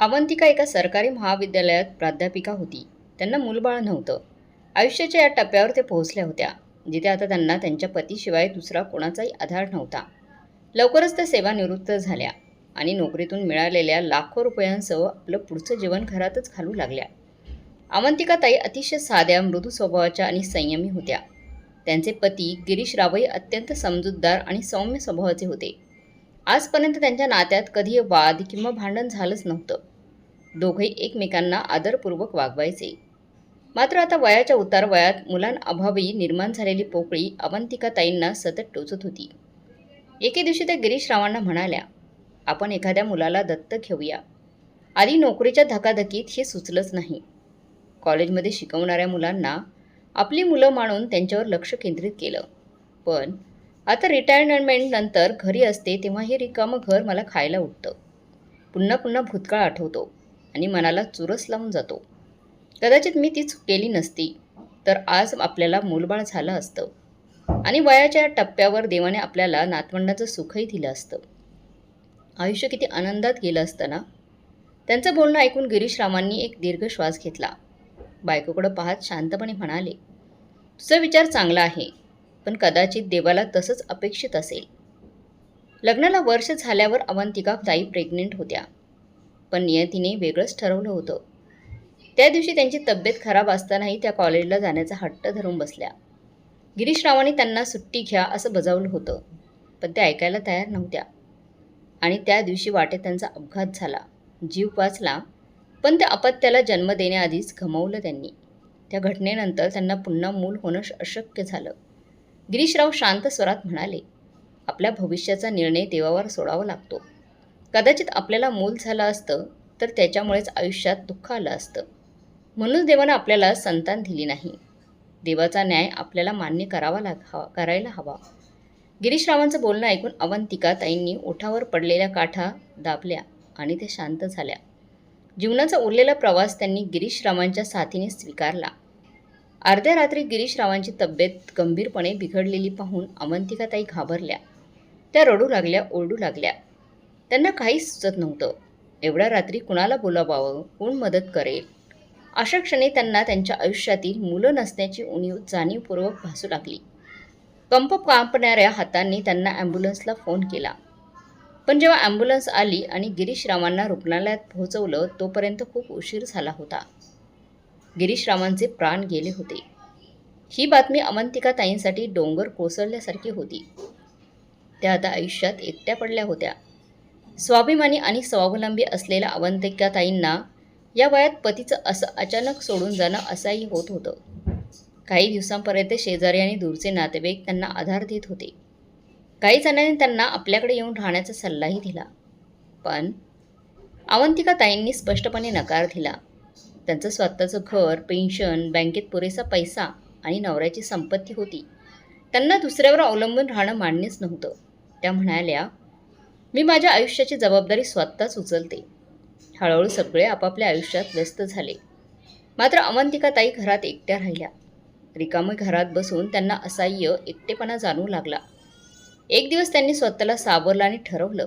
अवंतिका एका सरकारी महाविद्यालयात प्राध्यापिका होती. त्यांना मूलबाळ नव्हतं. आयुष्याच्या या टप्प्यावर ते पोहोचल्या होत्या जिथे आता त्यांना त्यांच्या पतीशिवाय दुसरा कोणाचाही आधार नव्हता. लवकरच त्या सेवानिवृत्त झाल्या आणि नोकरीतून मिळालेल्या लाखो रुपयांसह आपलं पुढचं जीवन घरातच घालू लागल्या. अवंतिका ताई अतिशय साध्या मृदू स्वभावाच्या आणि संयमी होत्या. त्यांचे पती गिरीश रावई अत्यंत समजूतदार आणि सौम्य स्वभावाचे होते. आजपर्यंत त्यांच्या नात्यात कधी वाद किंवा भांडण झालंच नव्हतं. दोघे एकमेकांना आदरपूर्वक वागवायचे. मात्र आता वयाच्या उतार वयात मुलांअभावी निर्माण झालेली पोकळी अवंतिका ताईंना सतत टोचत होती. एके दिवशी त्या गिरीश रावांना म्हणाल्या आपण एखाद्या मुलाला दत्त घेऊया. आधी नोकरीच्या धकाधकीत हे सुचलंच नाही. कॉलेजमध्ये शिकवणाऱ्या मुलांना आपली मुलं मानून त्यांच्यावर लक्ष केंद्रित केलं. पण आता रिटायरमेंटनंतर घरी असते तेव्हा हे रिकामं घर मला खायला उठतं. पुन्हा पुन्हा भूतकाळ आठवतो. आणि मनाला चुरस लावून जातो. कदाचित मी ती चूक केली नसती तर आज आपल्याला मूलबाळ झालं असतं. आणि वयाच्या टप्प्यावर देवाने आपल्याला नातवंडाचं सुखही दिलं असतं. आयुष्य किती आनंदात गेलं असतं ना? त्यांचं बोलणं ऐकून गिरीश रामांनी एक दीर्घ श्वास घेतला. बायकोकडं पाहत शांतपणे म्हणाले तुझा विचार चांगला आहे पण कदाचित देवाला तसंच अपेक्षित असेल. लग्नाला वर्ष झाल्यावर अवंतिका ताई प्रेग्नेंट होत्या. पण नियतीने वेगळंच ठरवलं होतं. त्या दिवशी त्यांची तब्येत खराब असतानाही त्या कॉलेजला जाण्याचा हट्ट धरून बसल्या. गिरीशरावांनी त्यांना सुट्टी घ्या असं बजावलं होतं पण त्या ऐकायला तयार नव्हत्या. आणि त्या दिवशी वाटेत त्यांचा अपघात झाला. जीव वाचला पण त्या अपत्याला जन्म देण्याआधीच गमावलं त्यांनी. त्या घटनेनंतर त्यांना पुन्हा मूल होणं अशक्य झालं. गिरीशराव शांत स्वरात म्हणाले आपल्या भविष्याचा निर्णय देवावर सोडावा लागतो. कदाचित आपल्याला मूल झालं असतं तर त्याच्यामुळेच आयुष्यात दुःख आलं असतं. म्हणून देवानं आपल्याला संतान दिली नाही. देवाचा न्याय आपल्याला मान्य करावा लाग हवा करायला हवा. गिरीशरावांचं बोलणं ऐकून अवंतिका ताईंनी ओठावर पडलेल्या काठा दाबल्या आणि त्या शांत झाल्या. जीवनाचा उरलेला प्रवास त्यांनी गिरीशरावांच्या साथीने स्वीकारला. अर्ध्या रात्री गिरीशरावांची तब्येत गंभीरपणे बिघडलेली पाहून अवंतिकाताई घाबरल्या. त्या रडू लागल्या ओरडू लागल्या. त्यांना काहीच सुचत नव्हतं. एवढ्या रात्री कुणाला बोलावावं? कोण मदत करेल? अशा क्षणी त्यांना त्यांच्या आयुष्यातील मुलं नसण्याची उणीव जाणीवपूर्वक भासू लागली. कंप कापणाऱ्या हातांनी त्यांना ॲम्ब्युलन्सला फोन केला. पण जेव्हा ॲम्ब्युलन्स आली आणि गिरीशरावांना रुग्णालयात पोहोचवलं तोपर्यंत खूप उशीर झाला होता. गिरीशरावांचे प्राण गेले होते. ही बातमी अवंतिका ताईंसाठी डोंगर कोसळल्यासारखी होती. त्या आता आयुष्यात एकट्या पडल्या होत्या. स्वाभिमानी आणि स्वावलंबी असलेल्या अवंतिकाताईंना या वयात पतीचं असं अचानक सोडून जाणं असंही होत होतं. काही दिवसांपर्यंत शेजारी आणि दूरचे नातेवाईक त्यांना आधार देत होते. काही जणांनी त्यांना आपल्याकडे येऊन राहण्याचा सल्लाही दिला. पण अवंतिका ताईंनी स्पष्टपणे नकार दिला. त्यांचं स्वतःचं घर पेन्शन बँकेत पुरेसा पैसा आणि नवऱ्याची संपत्ती होती. त्यांना दुसऱ्यावर अवलंबून राहणं मान्यच नव्हतं. त्या म्हणाल्या मी माझ्या आयुष्याची जबाबदारी स्वतःच उचलते. हळूहळू सगळे आपापल्या आयुष्यात व्यस्त झाले. मात्र अवंतिका ताई घरात एकट्या राहिल्या. रिकामे घरात बसून त्यांना असह्य एकटेपणा जाणवू लागला. एक दिवस त्यांनी स्वतःला सावरलं आणि ठरवलं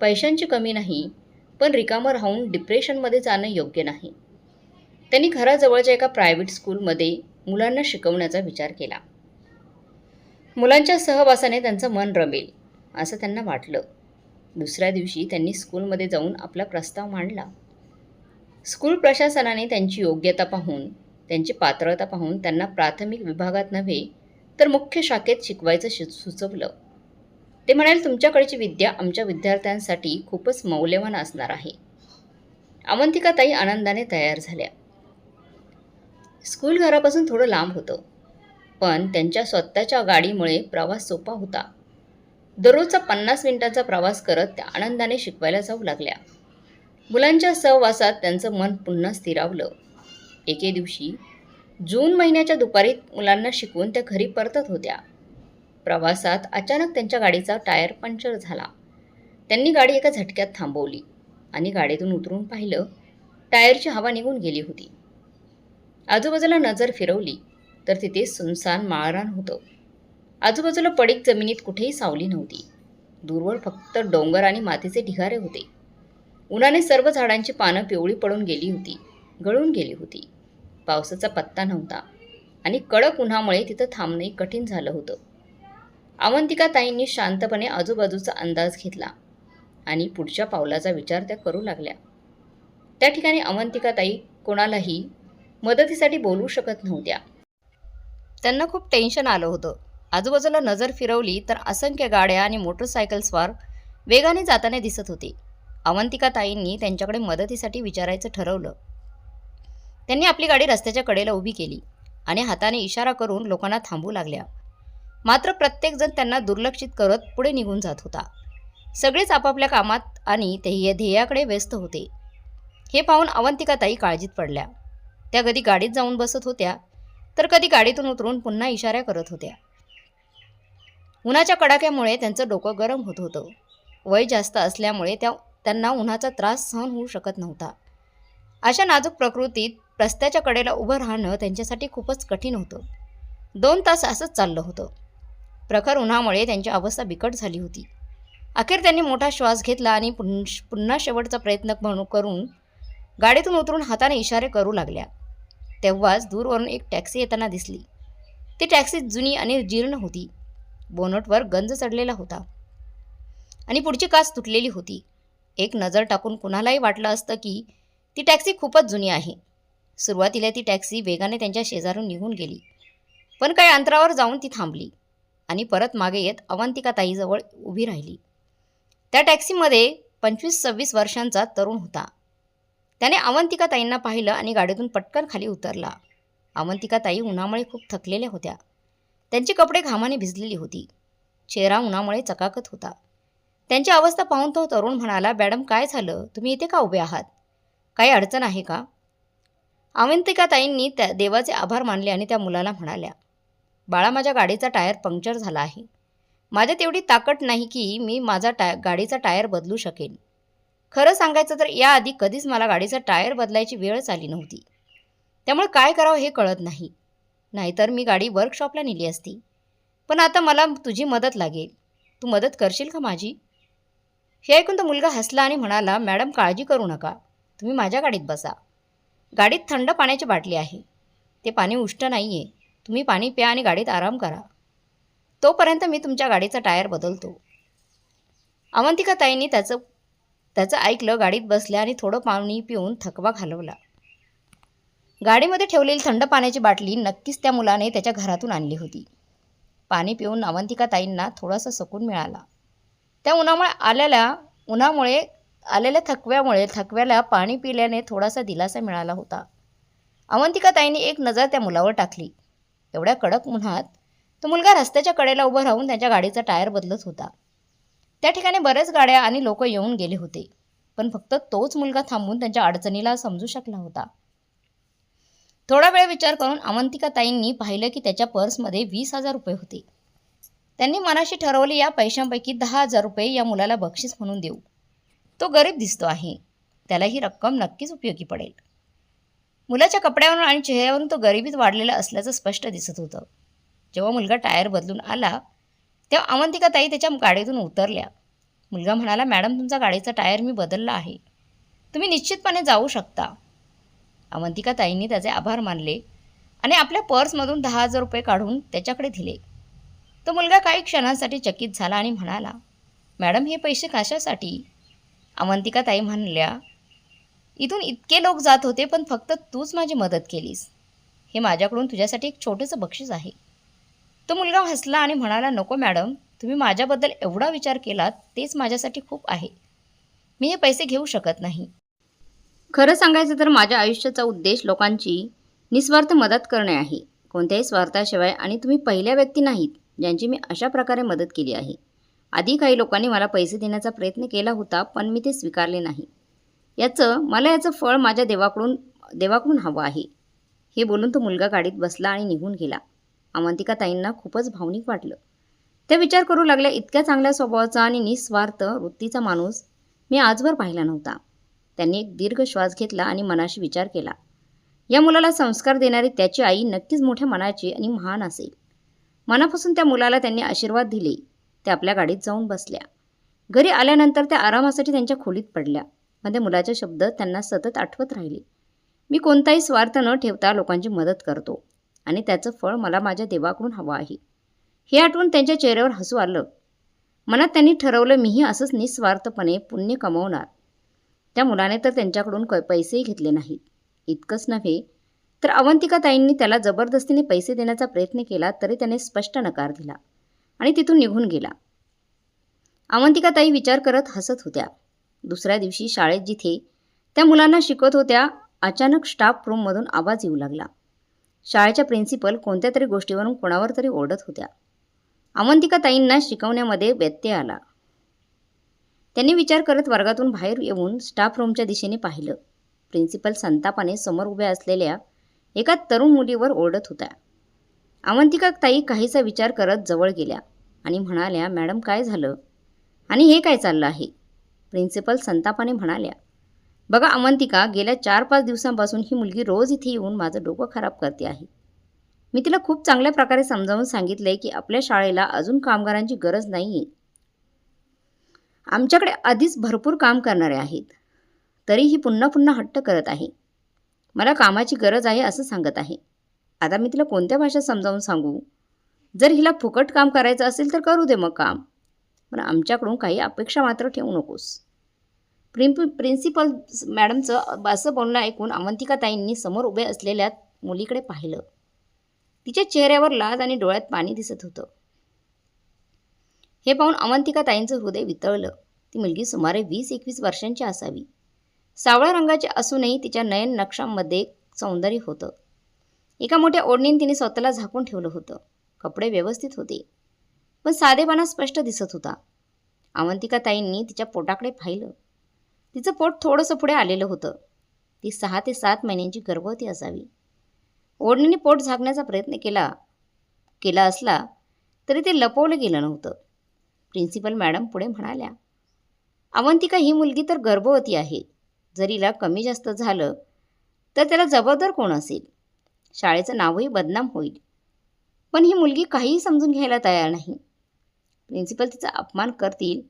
पैशांची कमी नाही पण रिकामं राहून डिप्रेशनमध्ये जाणं योग्य नाही. त्यांनी घराजवळच्या एका प्रायव्हेट स्कूलमध्ये मुलांना शिकवण्याचा विचार केला. मुलांच्या सहवासाने त्यांचं मन रमेल असं त्यांना वाटलं. दुसऱ्या दिवशी त्यांनी स्कूलमध्ये जाऊन आपला प्रस्ताव मांडला. स्कूल प्रशासनाने त्यांची योग्यता पाहून त्यांची पात्रता पाहून त्यांना प्राथमिक विभागात नव्हे तर मुख्य शाखेत शिकवायचं शि सुचवलं. ते म्हणाले तुमच्याकडची विद्या आमच्या विद्यार्थ्यांसाठी खूपच मौल्यवान असणार आहे. अवंतिका ताई आनंदाने तयार झाल्या. स्कूल घरापासून थोडं लांब होतं पण त्यांच्या स्वतःच्या गाडीमुळे प्रवास सोपा होता. दररोजचा पन्नास मिनिटांचा प्रवास करत त्या आनंदाने शिकवायला जाऊ लागल्या. मुलांच्या सहवासात त्यांचं मन पुन्हा स्थिरावलं. एके दिवशी जून महिन्याच्या दुपारी मुलांना शिकवून त्या घरी परतत होत्या. प्रवासात अचानक त्यांच्या गाडीचा टायर पंक्चर झाला. त्यांनी गाडी एका झटक्यात थांबवली आणि गाडीतून उतरून पाहिलं टायरची हवा निघून गेली होती. आजूबाजूला नजर फिरवली तर तिथे सुनसान माळरान होतं. आजूबाजूला पडीक जमिनीत कुठेही सावली नव्हती. दूरवर फक्त डोंगर आणि मातीचे ढिगारे होते. उन्हाने सर्व झाडांची पानं पिवळी पडून गेली होती गळून गेली होती. पावसाचा पत्ता नव्हता आणि कडक उन्हामुळे तिथं थांबणे कठीण झालं होतं. अवंतिका ताईंनी शांतपणे आजूबाजूचा अंदाज घेतला आणि पुढच्या पावलाचा विचार त्या करू लागल्या. त्या ठिकाणी अवंतिका ताई कोणालाही मदतीसाठी बोलू शकत नव्हत्या. त्यांना खूप टेन्शन आलं होतं. आजूबाजूला नजर फिरवली तर असंख्य गाड्या आणि मोटरसायकल्सवर वेगाने जाताना दिसत होते. अवंतिका ताईंनी त्यांच्याकडे मदतीसाठी विचारायचं ठरवलं. त्यांनी आपली गाडी रस्त्याच्या कडेला उभी केली आणि हाताने इशारा करून लोकांना थांबू लागल्या. मात्र प्रत्येकजण त्यांना दुर्लक्षित करत पुढे निघून जात होता. सगळेच आपापल्या कामात आणि ध्येय ध्येयाकडे व्यस्त होते. हे पाहून अवंतिका ताई काळजीत पडल्या. त्या कधी गाडीत जाऊन बसत होत्या तर कधी गाडीतून उतरून पुन्हा इशाऱ्या करत होत्या. उन्हाच्या कडाक्यामुळे त्यांचं डोकं गरम होत होतं. वय जास्त असल्यामुळे त्या त्यांना उन्हाचा त्रास सहन होऊ शकत नव्हता. अशा नाजूक प्रकृतीत रस्त्याच्या कडेला उभं राहणं त्यांच्यासाठी खूपच कठीण होतं. दोन तास असंच चाललं होतं. प्रखर उन्हामुळे त्यांची अवस्था बिकट झाली होती. अखेर त्यांनी मोठा श्वास घेतला आणि पुन पुन्हा शेवटचा प्रयत्न म्हणून करून गाडीतून उतरून हाताने इशारे करू लागल्या. तेव्हाच दूरवरून एक टॅक्सी येताना दिसली. ती टॅक्सी जुनी आणि जीर्ण होती. बोनटवर गंज चढलेला होता. आणि पुढची काच तुटलेली होती. एक नजर टाकून कुणालाही वाटलं असतं की ती टॅक्सी खूपच जुनी आहे. सुरुवातीला ती टॅक्सी वेगाने त्यांच्या शेजारून निघून गेली. पण काही अंतरावर जाऊन ती थांबली आणि परत मागे येत अवंतिका ताईजवळ उभी राहिली. त्या टॅक्सीमध्ये पंचवीस सव्वीस वर्षांचा तरुण होता. त्याने अवंतिका ताईंना पाहिलं आणि गाडीतून पटकन खाली उतरला. अवंतिका ताई उन्हामुळे खूप थकलेल्या होत्या. त्यांची कपडे घामाने भिजलेली होती. चेहरा उन्हामुळे चकाकत होता. त्यांची अवस्था पाहून तो तरुण म्हणाला मॅडम काय झालं? तुम्ही इथे का उभे आहात? काही अडचण आहे का? अवंतिका ताईंनी त्या देवाचे आभार मानले आणि त्या मुलाला म्हणाल्या बाळा माझ्या गाडीचा टायर पंक्चर झाला आहे. माझ्या तेवढी ताकद नाही की मी माझा टाय गाडीचा टायर बदलू शकेन. खरं सांगायचं तर याआधी कधीच मला गाडीचा टायर बदलायची वेळच आली नव्हती. त्यामुळे काय करावं हे कळत नाही. नाहीतर मी गाडी वर्कशॉपला नेली असती. पण आता मला तुझी मदत लागेल. तू मदत करशील का माझी? हे ऐकून तो मुलगा हसला आणि म्हणाला मॅडम काळजी करू नका. तुम्ही माझ्या गाडीत बसा. गाडीत थंड पाण्याची बाटली आहे. ते पाणी उष्ट नाही आहे तुम्ही पाणी प्या आणि गाडीत आराम करा. तोपर्यंत मी तुमच्या गाडीचा टायर बदलतो. अवंतिका ताईंनी त्याचं त्याचं ऐकलं गाडीत बसल्या आणि थोडं पाणी पिऊन थकवा घालवला. गाडीमध्ये ठेवलेली थंड पाण्याची बाटली नक्कीच त्या मुलाने त्याच्या घरातून आणली होती. पाणी पिऊन अवंतिका ताईंना थोडासा सकून मिळाला. त्या उन्हामुळे आलेल्या उन्हामुळे आलेल्या थकव्यामुळे थकव्याला पाणी पिल्याने थोडासा दिलासा मिळाला होता. अवंतिका ताईंनी एक नजर त्या मुलावर टाकली. एवढ्या कडक उन्हात तो मुलगा रस्त्याच्या कडेला उभं राहून त्यांच्या गाडीचा टायर बदलत होता. त्या ठिकाणी बरेच गाड्या आणि लोक येऊन गेले होते. पण फक्त तोच मुलगा थांबून त्यांच्या अडचणीला समजू शकला होता. थोडा वेळ विचार करून अवंतिकाताईंनी पाहिलं की त्याच्या पर्समध्ये वीस हजार रुपये होते. त्यांनी मनाशी ठरवले या पैशांपैकी दहा हजार रुपये या मुलाला बक्षीस म्हणून देऊ. तो गरीब दिसतो आहे. त्याला ही रक्कम नक्कीच उपयोगी पडेल. मुलाच्या कपड्यावरून आणि चेहऱ्यावरून तो गरिबीत वाढलेला असल्याचं स्पष्ट दिसत होतं. जेव्हा मुलगा टायर बदलून आला तेव्हा अवंतिका ताई त्याच्या गाडीतून उतरल्या. मुलगा म्हणाला मॅडम तुमचा गाडीचा टायर मी बदलला आहे. तुम्ही निश्चितपणे जाऊ शकता. अवंतिकाताईंनी त्याचे आभार मानले आणि आपल्या पर्समधून दहा हजार रुपये काढून त्याच्याकडे दिले. तो मुलगा काही क्षणांसाठी चकित झाला आणि म्हणाला मॅडम हे पैसे कशासाठी? अवंतिकाताई म्हणल्या इथून इतके लोक जात होते पण फक्त तूच माझी मदत केलीस. हे माझ्याकडून तुझ्यासाठी एक छोटंसं बक्षीस आहे. तो मुलगा हसला आणि म्हणाला नको मॅडम तुम्ही माझ्याबद्दल एवढा विचार केलात तेच माझ्यासाठी खूप आहे. मी हे पैसे घेऊ शकत नाही. खरं सांगायचं तर माझ्या आयुष्याचा उद्देश लोकांची निस्वार्थ मदत करणे आहे. कोणत्याही स्वार्थाशिवाय आणि तुम्ही पहिल्या व्यक्ती नाहीत ज्यांची मी अशा प्रकारे मदत केली आहे. आधी काही लोकांनी मला पैसे देण्याचा प्रयत्न केला होता पण मी ते स्वीकारले नाही. याचं मला याचं फळ माझ्या देवाकडून देवाकडून हवं आहे. हे बोलून तो मुलगा गाडीत बसला आणि निघून गेला. अवंतिका ताईंना खूपच भावनिक वाटलं. त्या विचार करू लागल्या इतक्या चांगल्या स्वभावाचा आणि निस्वार्थ वृत्तीचा माणूस मी आजवर पाहिला नव्हता. त्यांनी एक दीर्घ श्वास घेतला आणि मनाशी विचार केला. या मुलाला संस्कार देणारी त्याची आई नक्कीच मोठ्या मनाची आणि महान असेल. मनापासून त्या मुलाला त्यांनी आशीर्वाद दिले. त्या आपल्या गाडीत जाऊन बसल्या. घरी आल्यानंतर त्या आरामासाठी त्यांच्या खोलीत पडल्या. मध्ये मुलाचे शब्द त्यांना सतत आठवत राहिले. मी कोणताही स्वार्थ न ठेवता लोकांची मदत करतो आणि त्याचं फळ मला माझ्या देवाकडून हवं आहे. हे आठवून त्यांच्या चेहऱ्यावर हसू आलं. मनात त्यांनी ठरवलं मीही असंच निस्वार्थपणे पुण्य कमवणार. त्या मुलाने तर त्यांच्याकडून क पैसेही घेतले नाहीत. इतकंच नव्हे तर अवंतिका ताईंनी त्याला जबरदस्तीने पैसे देण्याचा प्रयत्न केला तरी त्याने स्पष्ट नकार दिला आणि तिथून निघून गेला. अवंतिका ताई विचार करत हसत होत्या. दुसऱ्या दिवशी शाळेत जिथे त्या मुलांना शिकवत होत्या अचानक स्टाफ रूममधून आवाज येऊ लागला. शाळेच्या प्रिन्सिपल कोणत्या तरी गोष्टीवरून कोणावर तरी ओरडत होत्या. अवंतिका ताईंना शिकवण्यामध्ये व्यत्यय आला. त्यांनी विचार करत वर्गातून बाहेर येऊन स्टाफ रूमच्या दिशेने पाहिलं. प्रिन्सिपल संतापाने समोर उभ्या असलेल्या एका तरुण मुलीवर ओरडत होत्या. अवंतिका ताई काहीसा विचार करत जवळ गेल्या आणि म्हणाल्या मॅडम काय झालं? आणि हे काय चाललं आहे? प्रिन्सिपल संतापाने म्हणाल्या बघा अवंतिका गेल्या चार पाच दिवसांपासून ही मुलगी रोज इथे येऊन माझं डोकं खराब करते आहे. मी तिला खूप चांगल्या प्रकारे समजावून सांगितलंय की आपल्या शाळेला अजून कामगारांची गरज नाही आहे आमच्याकडे आधीच भरपूर काम करणारे आहेत. तरीही पुन्हा पुन्हा हट्ट करत आहे. मला कामाची गरज आहे असं सांगत आहे. आता मी तिला कोणत्या भाषेत समजावून सांगू? जर हिला फुकट काम करायचं असेल तर करू दे मग काम. पण आमच्याकडून काही अपेक्षा मात्र ठेवू नकोस. प्रिंप प्रिन्सिपल मॅडमचं असं बोलणं ऐकून अवंतिकाताईंनी समोर उभे असलेल्या मुलीकडे पाहिलं. तिच्या चेहऱ्यावर लाज आणि डोळ्यात पाणी दिसत होतं. हे पाहून अवंतिका ताईंचं हृदय वितळलं. ती मुलगी सुमारे वीस एकवीस वर्षांची असावी. सावळ्या रंगाची असूनही तिच्या नयन नक्षांमध्ये सौंदर्य होतं. एका मोठ्या ओढणीने तिने स्वतःला झाकून ठेवलं होतं. कपडे व्यवस्थित होते. पण साधेपणा स्पष्ट दिसत होता. अवंतिका ताईंनी तिच्या पोटाकडे पाहिलं. तिचं पोट थोडंसं पुढे आलेलं होतं. ती सहा ते सात महिन्यांची गर्भवती असावी. ओढणीने पोट झाकण्याचा प्रयत्न केला केला असला तरी ते लपवलं गेलं नव्हतं. प्रिन्सिपल मॅडम पुढे म्हणाल्या अवंतिका ही मुलगी तर गर्भवती आहे. जरीला कमी जास्त झालं तर त्याला जबाबदार कोण असेल? शाळेचं नावही बदनाम होईल. पण ही मुलगी काहीही समजून घ्यायला तयार नाही. प्रिन्सिपल तिचा अपमान करतील.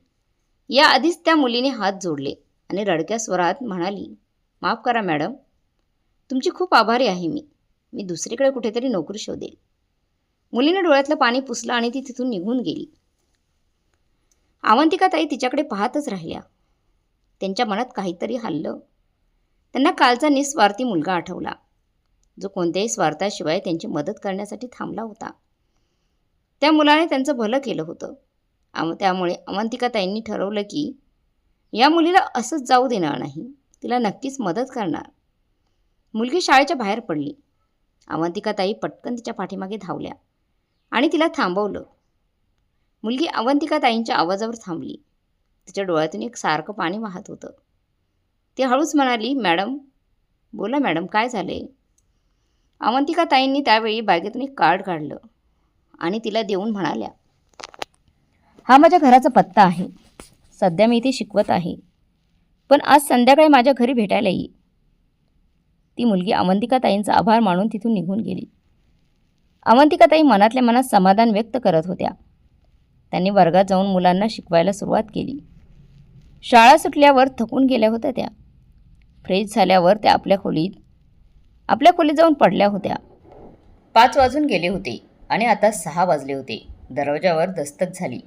याआधीच त्या मुलीने हात जोडले आणि रडक्या स्वरात म्हणाली माफ करा मॅडम. तुमची खूप आभारी आहे मी. मी दुसरीकडे कुठेतरी नोकरी शोधेल. मुलीने डोळ्यातलं पाणी पुसलं आणि ती तिथून निघून गेली. अवंतिकाताई तिच्याकडे पाहतच राहिल्या. त्यांच्या मनात काहीतरी हल्लं. त्यांना कालचा निस्वार्थी मुलगा आठवला जो कोणत्याही स्वार्थाशिवाय त्यांची मदत करण्यासाठी थांबला होता. त्या मुलाने त्यांचं भलं केलं होतं. त्यामुळे अवंतिकाताईंनी ठरवलं की या मुलीला असंच जाऊ देणार नाही. तिला नक्कीच मदत करणार. मुलगी शाळेच्या बाहेर पडली. अवंतिकाताई पटकन तिच्या पाठीमागे धावल्या आणि तिला थांबवलं. मुलगी अवंतिका ताईंच्या आवाजावर थांबली. तिच्या डोळ्यातून एक सारखं पाणी वाहत होतं. ती हळूच म्हणाली मॅडम बोला मॅडम काय झाले अवंतिका ताईंनी त्यावेळी बागेतून एक कार्ड काढलं आणि तिला देऊन म्हणाल्या हा माझ्या घराचा पत्ता आहे. सध्या मी इथे शिकवत आहे. पण आज संध्याकाळी माझ्या घरी भेटायला ये ती मुलगी अवंतिका ताईंचा आभार मानून तिथून निघून गेली. अवंतिका ताई मनातल्या मनात समाधान व्यक्त करत होत्या. त्यांनी वर्गात जाऊन मुलांना शिकवायला सुरुवात केली. शाळा सुटल्यावर थकून गेल्या होत्या त्या. फ्रेश झाल्यावर त्या आपल्या खोलीत आपल्या खोलीत जाऊन पडल्या होत्या. पाच वाजून गेले होते आणि आता सहा वाजले होते. दरवाजावर दस्तक झाली.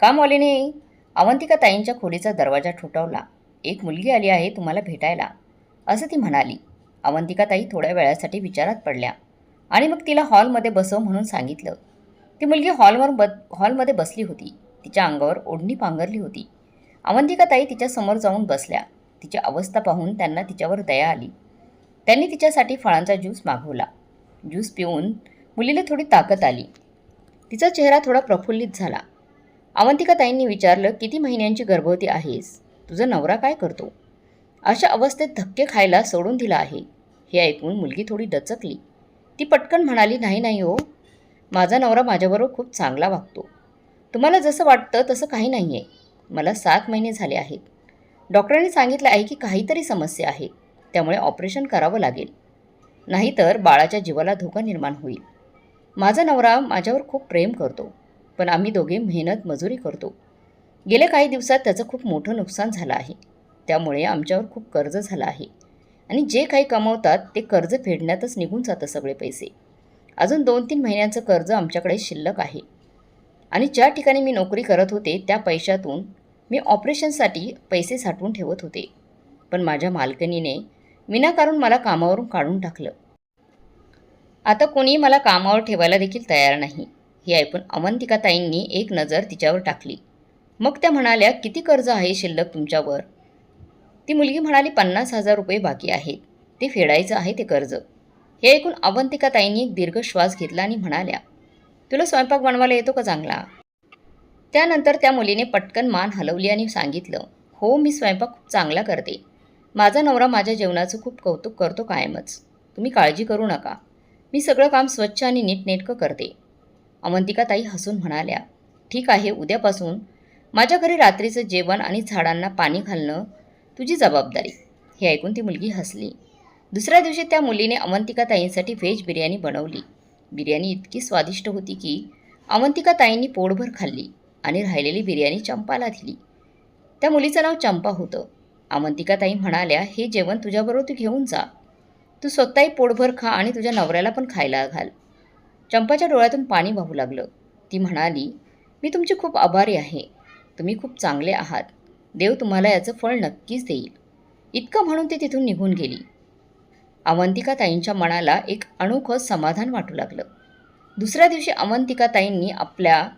कामवालीने अवंतिका ताईंच्या खोलीचा दरवाजा ठोठावला. एक मुलगी आली आहे तुम्हाला भेटायला असं ती म्हणाली. अवंतिका ताई थोड्या वेळासाठी विचारात पडल्या आणि मग तिला हॉलमध्ये बसव म्हणून सांगितलं. ती मुलगी हॉलवर ब हॉलमध्ये बसली होती. तिच्या अंगावर ओढणी पांघरली होती. अवंतिकाताई तिच्यासमोर जाऊन बसल्या. तिची अवस्था पाहून त्यांना तिच्यावर दया आली. त्यांनी तिच्यासाठी फळांचा ज्यूस मागवला. ज्यूस पिऊन मुलीला थोडी ताकद आली. तिचा चेहरा थोडा प्रफुल्लित झाला. अवंतिकाताईंनी विचारलं किती महिन्यांची गर्भवती आहेस? तुझा नवरा काय करतो? अशा अवस्थेत धक्के खायला सोडून दिला आहे. हे ऐकून मुलगी थोडी डचकली ती पटकन म्हणाली नाही नाही हो. माझा नवरा माझ्याबरोबर खूप चांगला वागतो. तुम्हाला जसं वाटतं तसं काही नाही आहे मला सात महिने झाले आहेत. डॉक्टरांनी सांगितलं आहे की काहीतरी समस्या आहे. त्यामुळे ऑपरेशन करावं लागेल. नाहीतर बाळाच्या जीवाला धोका निर्माण होईल. माझा नवरा माझ्यावर खूप प्रेम करतो. पण आम्ही दोघे मेहनत मजुरी करतो. गेल्या काही दिवसात त्याचं खूप मोठं नुकसान झालं आहे. त्यामुळे आमच्यावर खूप कर्ज झालं आहे. आणि जे काही कमवतात ते कर्ज फेडण्यातच निघून जातं सगळे पैसे. अजून दोन तीन महिन्यांचं कर्ज आमच्याकडे शिल्लक आहे. आणि ज्या ठिकाणी मी नोकरी करत होते त्या पैशातून मी ऑपरेशनसाठी पैसे साठवून ठेवत होते. पण माझ्या मालकणीने विनाकारण मला कामावरून काढून टाकलं. आता कोणी मला कामावर ठेवायला देखील तयार नाही. हे ऐकून अवंतिकाताईंनी एक नजर तिच्यावर टाकली. मग त्या म्हणाल्या किती कर्ज आहे शिल्लक तुमच्यावर? ती मुलगी म्हणाली पन्नास हजार रुपये बाकी आहेत. ते फेडायचं आहे ते कर्ज. हे ऐकून अवंतिकाताईंनी एक दीर्घ श्वास घेतला आणि म्हणाल्या तुला स्वयंपाक बनवायला येतो का चांगला? त्यानंतर त्या मुलीने पटकन मान हलवली आणि सांगितलं हो मी स्वयंपाक खूप चांगला करते. माझा नवरा माझ्या जेवणाचं खूप कौतुक करतो कायमच. तुम्ही काळजी करू नका. मी सगळं काम स्वच्छ आणि नीटनेटकं करते. अवंतिकाताई हसून म्हणाल्या ठीक आहे उद्यापासून माझ्या घरी रात्रीचं जेवण आणि झाडांना पाणी घालणं तुझी जबाबदारी. हे ऐकून ती मुलगी हसली. दुसऱ्या दिवशी त्या मुलीने अवंतिकाताईंसाठी व्हेज बिर्याणी बनवली. बिर्याणी इतकी स्वादिष्ट होती की अवंतिकाताईंनी पोटभर खाल्ली आणि राहिलेली बिर्याणी चंपाला दिली. त्या मुलीचं नाव चंपा होतं. अवंतिकाताई म्हणाल्या हे जेवण तुझ्याबरोबर तू घेऊन जा. तू स्वतःही पोटभर खा आणि तुझ्या नवऱ्याला पण खायला घाल. चंपाच्या डोळ्यातून पाणी वाहू लागलं. ती म्हणाली मी तुमची खूप आभारी आहे. तुम्ही खूप चांगले आहात. देव तुम्हाला याचं फळ नक्कीच देईल. इतकं म्हणून ती तिथून निघून गेली. अवंतिकाताईंच्या मनाला एक अनोखं समाधान वाटू लागलं. दुसऱ्या दिवशी अवंतिकाताईंनी आपल्या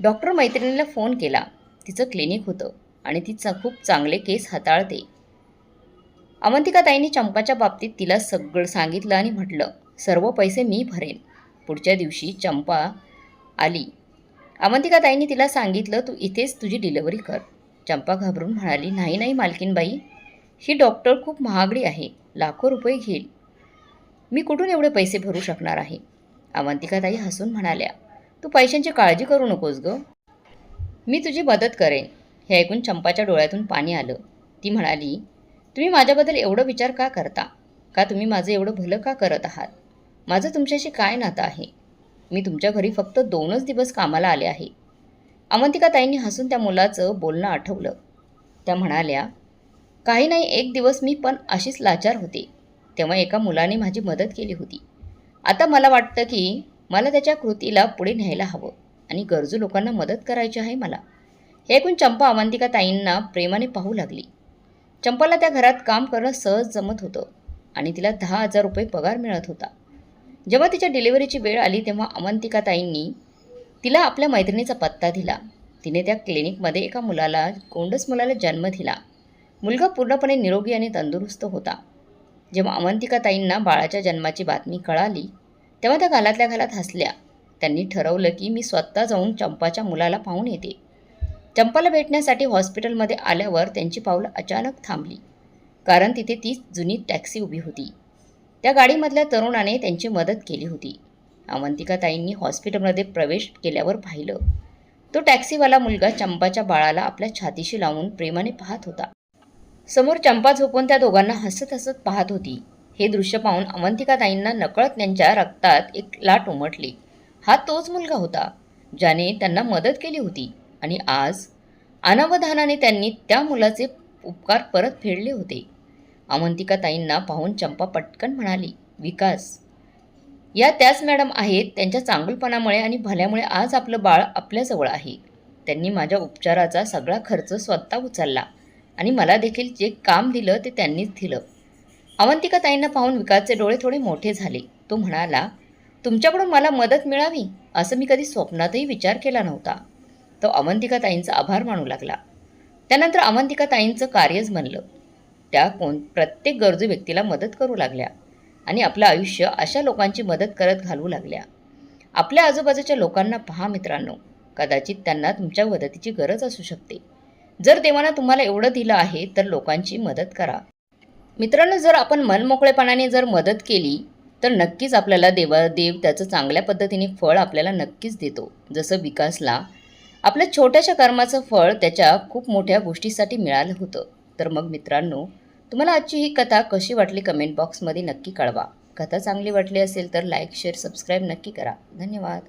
डॉक्टर मैत्रिणीला फोन केला. तिचं क्लिनिक होतं आणि तिचं खूप चांगले केस हाताळते. अवंतिकाताईंनी चंपाच्या बाबतीत तिला सगळं सांगितलं आणि म्हटलं सर्व पैसे मी भरेन. पुढच्या दिवशी चंपा आली अवंतिकाताईंनी तिला सांगितलं तू इथेच तुझी डिलिव्हरी कर चंपा घाबरून म्हणाली नाही नाही मालकीनबाई. ही डॉक्टर खूप महागडी आहे. लाखो रुपये घेईल. मी कुठून एवढे पैसे भरू शकणार आहे? अवंतिकाताई हसून म्हणाल्या तू पैशांची काळजी करू नकोस ग. मी तुझी मदत करेन. हे ऐकून चंपाच्या डोळ्यातून पाणी आलं. ती म्हणाली तुम्ही माझ्याबद्दल एवढं विचार का करता? का तुम्ही माझं एवढं भलं का करत आहात? माझं तुमच्याशी काय नातं आहे? मी तुमच्या घरी फक्त दोनच दिवस कामाला आले आहे. अवंतिकाताईंनी हसून त्या मुलाचं बोलणं आठवलं. त्या म्हणाल्या काही नाही एक दिवस मी पण अशीच लाचार होते. तेव्हा एका मुलाने माझी मदत केली होती. आता मला वाटतं की मला त्याच्या कृतीला पुढे न्यायला हवं आणि गरजू लोकांना मदत करायची आहे मला. हे ऐकून चंपा अवंतिका ताईंना प्रेमाने पाहू लागली. चंपाला त्या घरात काम करणं सहज जमत होतं आणि तिला दहा हजार रुपये पगार मिळत होता. जेव्हा तिच्या डिलिव्हरीची वेळ आली तेव्हा अवंतिका ताईंनी तिला आपल्या मैत्रिणीचा पत्ता दिला. तिने त्या क्लिनिकमध्ये एका मुलाला गोंडस मुलाला जन्म दिला. मुलगा पूर्णपणे निरोगी आणि तंदुरुस्त होता. जेव्हा अवंतिकाताईंना बाळाच्या जन्माची बातमी कळाली तेव्हा त्या घालातल्या घालात हसल्या. त्यांनी ठरवलं की मी स्वतः जाऊन चंपाच्या मुलाला पाहून येते. चंपाला भेटण्यासाठी हॉस्पिटलमध्ये आल्यावर त्यांची पावलं अचानक थांबली कारण तिथे ती जुनी टॅक्सी उभी होती. त्या गाडीमधल्या तरुणाने त्यांची मदत केली होती. अवंतिकाताईंनी हॉस्पिटलमध्ये प्रवेश केल्यावर पाहिलं. तो टॅक्सीवाला मुलगा चंपाच्या बाळाला आपल्या छातीशी लावून प्रेमाने पाहत होता. समोर चंपा झोपून त्या दोघांना हसत हसत पाहत होती. हे दृश्य पाहून अवंतिकाताईंना नकळत त्यांच्या रक्तात एक लाट उमटली. हा तोच मुलगा होता ज्याने त्यांना मदत केली होती आणि आज अनावधानाने त्यांनी त्या मुलाचे उपकार परत फेडले होते. अवंतिका ताईंना पाहून चंपा पटकन म्हणाली विकास या त्याच मॅडम आहेत त्यांच्या चांगुलपणामुळे आणि भल्यामुळे आज आपलं बाळ आपल्याजवळ आहे. त्यांनी माझ्या उपचाराचा सगळा खर्च स्वतः उचलला. आणि मला देखील जे काम दिलं ते त्यांनीच दिलं. अवंतिका ताईंना पाहून विकासचे डोळे थोडे मोठे झाले. तो म्हणाला तुमच्याकडून मला मदत मिळावी असं मी कधी स्वप्नातही विचार केला नव्हता. तो अवंतिका ताईंचा आभार मानू लागला. त्यानंतर अवंतिका ताईंचं कार्यच बनलं. त्या कोण प्रत्येक गरजू व्यक्तीला मदत करू लागल्या आणि आपलं आयुष्य अशा लोकांची मदत करत घालवू लागल्या. आपल्या आजूबाजूच्या लोकांना पहा मित्रांनो कदाचित त्यांना तुमच्या मदतीची गरज असू शकते. जर देवानं तुम्हाला एवढं दिलं आहे तर लोकांची मदत करा. मित्रांनो जर आपण मनमोकळेपणाने जर मदत केली तर नक्कीच आपल्याला देवा देव त्याचं चांगल्या पद्धतीने फळ आपल्याला नक्कीच देतो. जसं विकासला आपल्या छोट्याशा कर्माचं फळ त्याच्या खूप मोठ्या गोष्टीसाठी मिळालं होतं. तर मग मित्रांनो तुम्हाला आजची ही कथा कशी वाटली कमेंट बॉक्समध्ये नक्की कळवा. कथा चांगली वाटली असेल तर लाईक शेअर सबस्क्राईब नक्की करा. धन्यवाद.